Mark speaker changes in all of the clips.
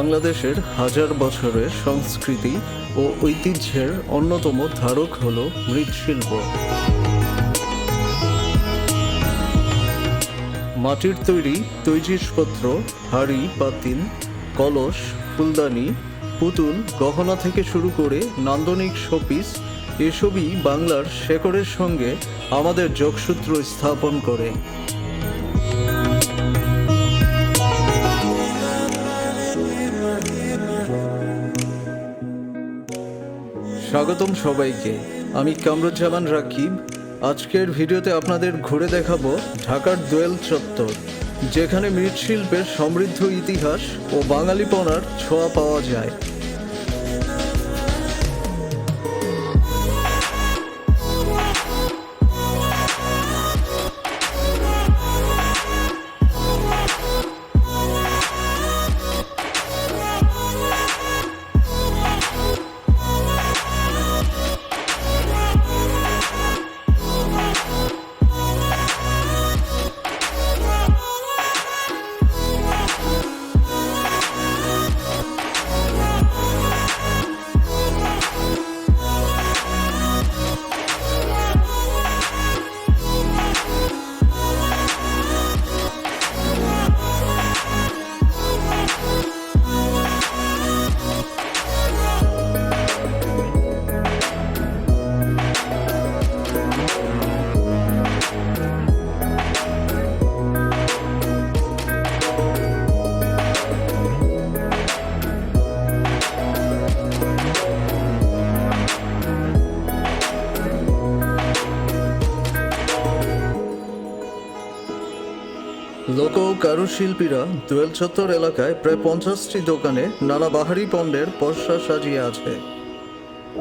Speaker 1: বাংলাদেশের হাজার বছরের সংস্কৃতি ও ঐতিহ্যের অন্যতম ধারক হল মৃৎশিল্প। মাটির তৈরি তৈজিসপত্র, হাড়ি, পাতিল, কলস, ফুলদানি, পুতুল, গহনা থেকে শুরু করে নান্দনিক শোপিস, এসবই বাংলার শেকড়ের সঙ্গে আমাদের যোগসূত্র স্থাপন করে। স্বাগতম সবাইকে। আমি কামরুজ্জামান রাকিব। আজকের ভিডিওতে আপনাদের ঘুরে দেখাবো ঢাকার দোয়েল চত্বর, যেখানে মৃৎশিল্পের সমৃদ্ধ ইতিহাস ও বাঙালিপনার ছোঁয়া পাওয়া যায়। কারুশিল্পীরা দোয়েল চত্বর এলাকায় প্রায় পঞ্চাশটি দোকানে নানা বাহারি পণ্যের পসরা সাজিয়ে আছে।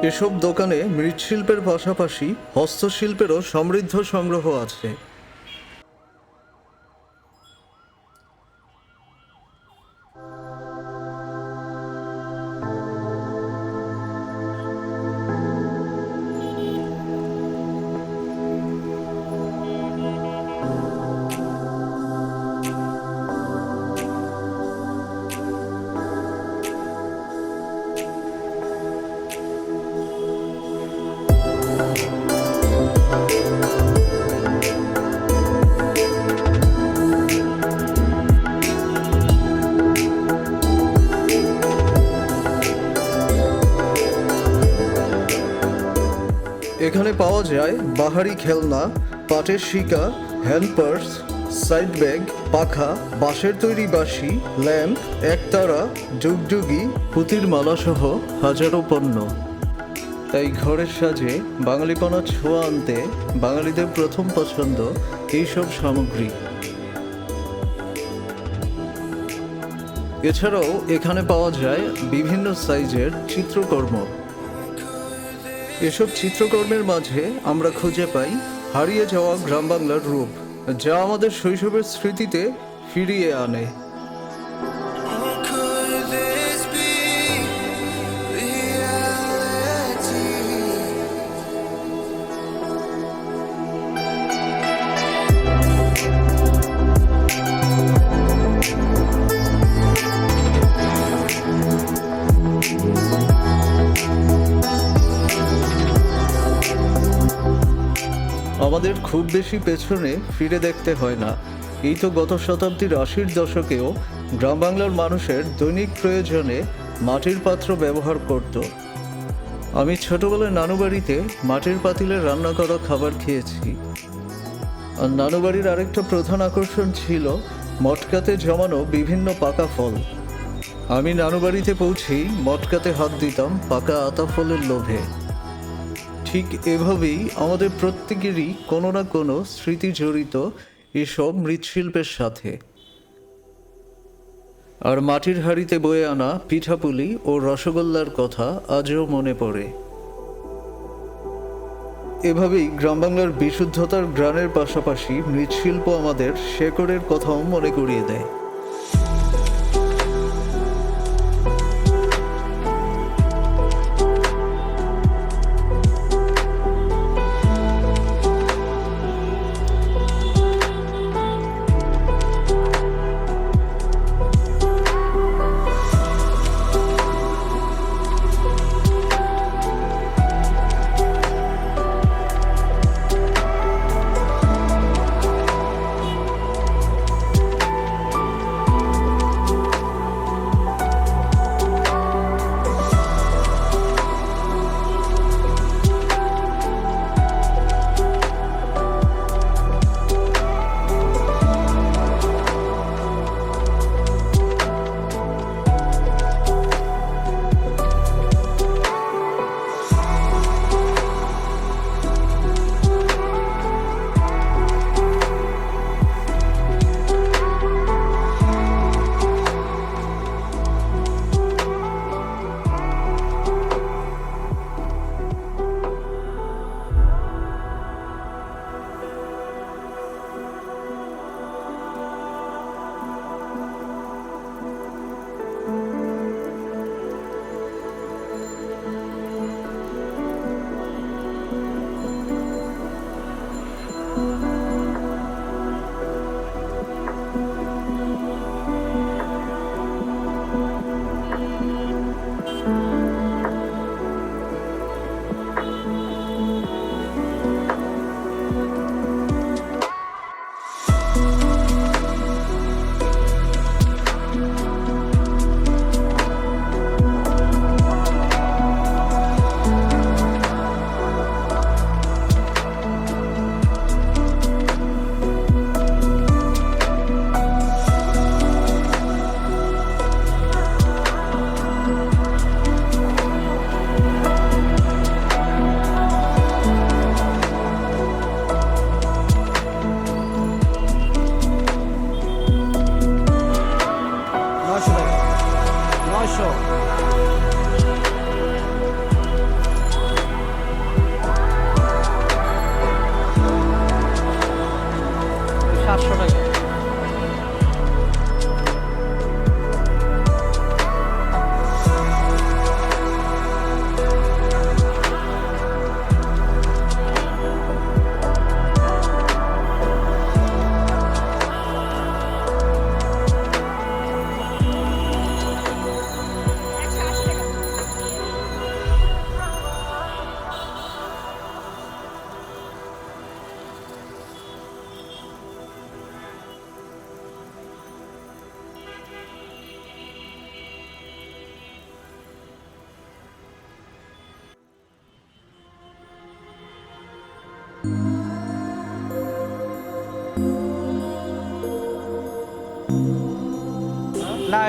Speaker 1: এসব দোকানে মৃৎশিল্পের পাশাপাশি হস্তশিল্পেরও সমৃদ্ধ সংগ্রহ আছে। পাওয়া যায় বাহারি খেলনা, পাটের শিকা হ্যান্ড পার্স সাইড ব্যাগ পাখা, বাঁশের তৈরি বাঁশি, ল্যাম্প একতারা ডুগডুগি পুতির মালা সহ হাজারো পণ্য। তাই ঘরের সাজে বাঙালিপনা ছোঁয়া আনতে বাঙালিদের প্রথম পছন্দ এইসব সামগ্রী। এছাড়াও এখানে পাওয়া যায় বিভিন্ন সাইজের চিত্রকর্ম। এসব চিত্রকর্মের মাঝে আমরা খুঁজে পাই হারিয়ে যাওয়া গ্রাম বাংলার রূপ, যা আমাদের শৈশবের স্মৃতিতে ফিরিয়ে আনে। আমাদের খুব বেশি পেছনে ফিরে দেখতে হয় না। এই তো গত শতাব্দীর আশির দশকেও গ্রাম বাংলার মানুষের দৈনিক প্রয়োজনে মাটির পাত্র ব্যবহার করত। আমি ছোটবেলায় নানু বাড়িতে মাটির পাতিলে রান্না করা খাবার খেয়েছি। আর নানু বাড়ির আরেকটা প্রধান আকর্ষণ ছিল মটকাতে জমানো বিভিন্ন পাকা ফল। আমি নানু বাড়িতে পৌঁছেই মটকাতে হাত দিতাম পাকা আতা ফলের লোভে। ঠিক এভাবেই আমাদের প্রত্যেকেরই কোনো না কোনো স্মৃতি জড়িত এসব মৃৎশিল্পের সাথে। আর মাটির হাঁড়িতে বয়ে আনা পিঠাপুলি ও রসগোল্লার কথা আজও মনে পড়ে। এভাবেই গ্রাম বাংলার বিশুদ্ধতার গ্রানের পাশাপাশি মৃৎশিল্প আমাদের শেকড়ের কথাও মনে করিয়ে দেয়।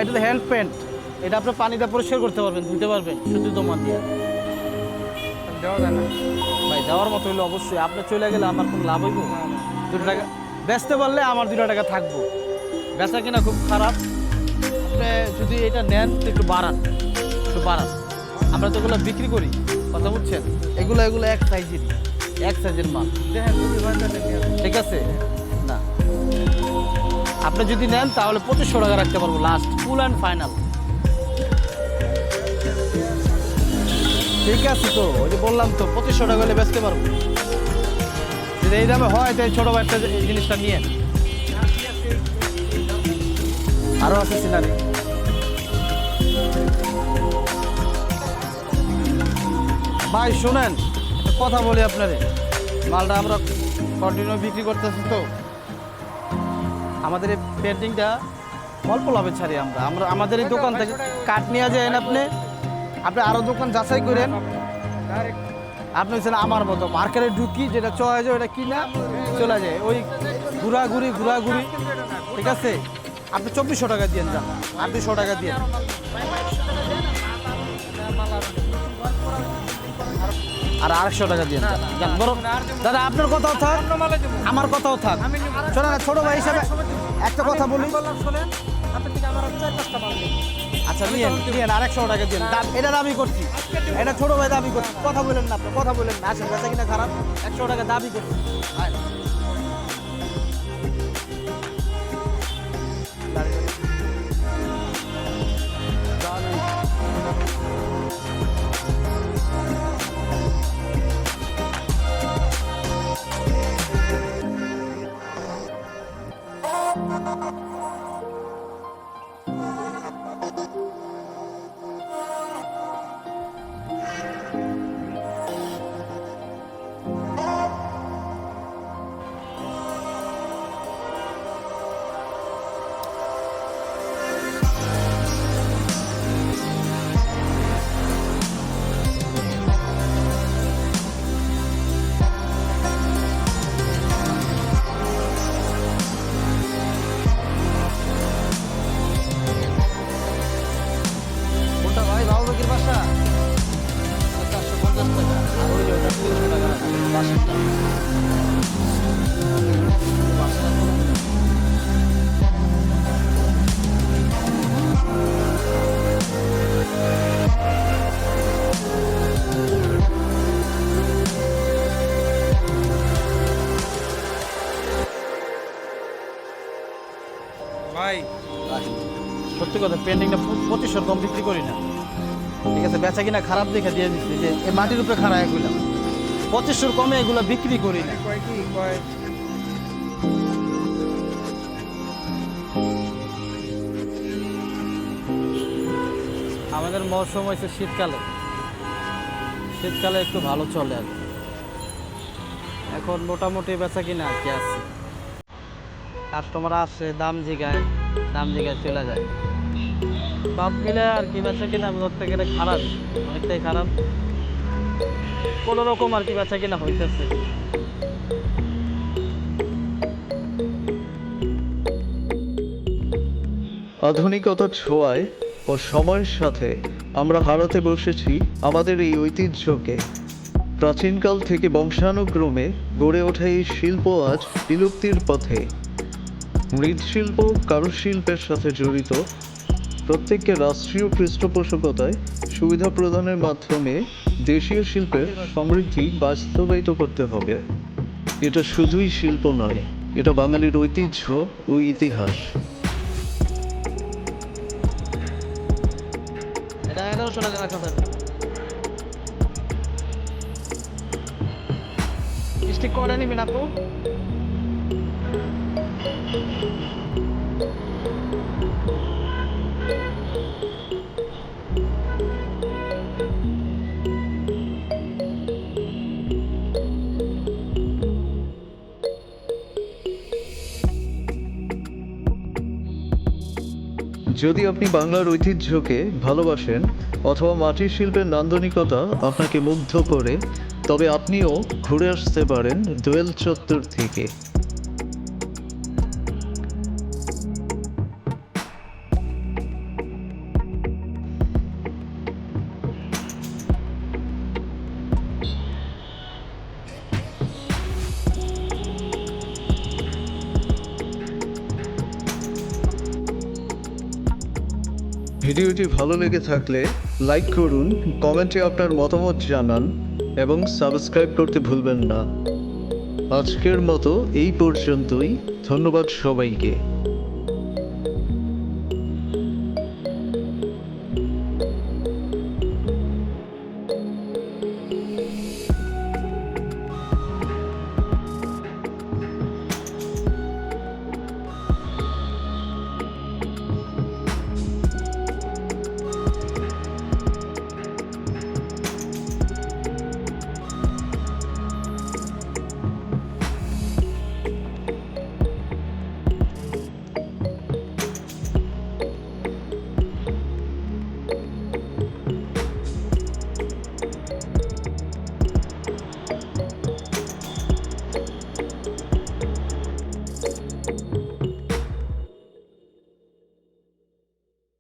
Speaker 2: এটা তো হ্যান্ড পেন্ট এটা আপনি পানিতে পরিষ্কার করতে পারবেন ধুতে পারবেন শুধু দোমান দিয়ে।
Speaker 3: দেওয়া যায় না।
Speaker 2: ভাই দেওয়ার মতো হইলে অবশ্যই। আপনি চলে গেলে আমার কোনো লাভ হইব? দুটো টাকা বেচতে পারলে আমার দুটো টাকা থাকব। বেচা কিনা খুব খারাপ। আপনি যদি এটা নেন তো একটু বাড়ান। একটু বাড়ান। আমরা তো এগুলো বিক্রি করি কথা বুঝছেন? এগুলো এগুলো এক সাইজের এক সাইজের মাল। ঠিক আছে? আপনি যদি নেন, তাহলে পঁচিশশো টাকা রাখতে পারব লাস্ট ফুল অ্যান্ড ফাইনাল ঠিক আছে তো, ওই যে বললাম তো, পঁচিশশো টাকা হলে বেচতে পারব। যদি এই দামে হয় তাই ছোটো বাচ্চা এই জিনিসটা নিয়ে আরও আছে সিনারি। ভাই, শোনেন কথা বলি আপনারে। মালটা আমরা কন্টিনিউ বিক্রি করতেছি তো। আমাদের এই পেন্টিংটা অল্প লাভে ছাড়ি আমরা। আমরা, আমাদের এই দোকান থেকে কাঠ নিয়ে যান আপনি। আপনি আরও দোকান যাচাই করেন। আপনি হচ্ছেন আমার মতো। মার্কেটে ঢুকি, যেটা চয়ে যায় ওটা কিনা, চলে যায়। ওই ঘোরাঘুরি ঘোরাঘুরি। ঠিক আছে? আপনি চব্বিশশো টাকা দিয়ে যান আর দুশো টাকা দিয়ে আর আড়াইশো টাকা দিয়ে দাদা, আপনার কথাও থাক। আমার কথাও থাক। ছোট ভাই হিসাবে একটা কথা বলি।
Speaker 3: বললাম শোনেন আপনার থেকে আমার চার পাঁচটা মাল নেই
Speaker 2: আচ্ছা নিয়েন নিয়েন আরেকশো টাকা দিন দাম- এটা দাবি করছি। এটা ছোট ভাই দাবি করছি। কথা বলেন না আপনি কথা বলেন না। আসেন বেচা কিনা খারাপ। একশো টাকা দাবি করছি। সত্যি কথা পেন্টিংটা পঁচিশশোর কম বিক্রি করি না। ঠিক আছে, বেচা কিনা খারাপ দেখে দিয়ে দিচ্ছি যে, এই মাটির উপরে খারাপ এগুলো পঁচিশশোর কমে এগুলো বিক্রি করি না। আমাদের মৌসুম হয়েছে শীতকালে। শীতকালে একটু ভালো চলে আর। এখন মোটামুটি বেচা কিনা আর কি আছে। কাস্টমার আসে দাম জিগায় দাম জিগায় চলে যায়। সব মিলে আর কি বেচা কিনা ধরতে গেলে খারাপ, অনেকটাই খারাপ। কোনো রকম আর কি বেচা কিনা হইতেছে।
Speaker 1: আধুনিকতার ছোঁয়ায় ও সময়ের সাথে আমরা হারাতে বসেছি আমাদের এই ঐতিহ্যকে। প্রাচীনকাল থেকে বংশানুক্রমে গড়ে ওঠা এই শিল্প আজ বিলুপ্তির পথে। মৃৎশিল্প, কারুশিল্পের সাথে জড়িত, প্রত্যেককে রাষ্ট্রীয় পৃষ্ঠপোষকতায় সুবিধা প্রদানের মাধ্যমে দেশীয় শিল্পের সমৃদ্ধি বাস্তবায়িত করতে হবে। এটা শুধুই শিল্প নয়, এটা বাঙালির ঐতিহ্য ও ইতিহাস।
Speaker 2: স্টিক করে নিবি আপু?
Speaker 1: যদি আপনি বাংলার ঐতিহ্যকে ভালোবাসেন অথবা মাটির শিল্পের নান্দনিকতা আপনাকে মুগ্ধ করে, তবে আপনিও ঘুরে আসতে পারেন দোয়েল চত্বর থেকে। ভিডিওটি ভালো লেগে থাকলে লাইক করুন, কমেন্টে আপনার মতামত জানান এবং সাবস্ক্রাইব করতে ভুলবেন না। আজকের মতো এই পর্যন্তই। ধন্যবাদ সবাইকে।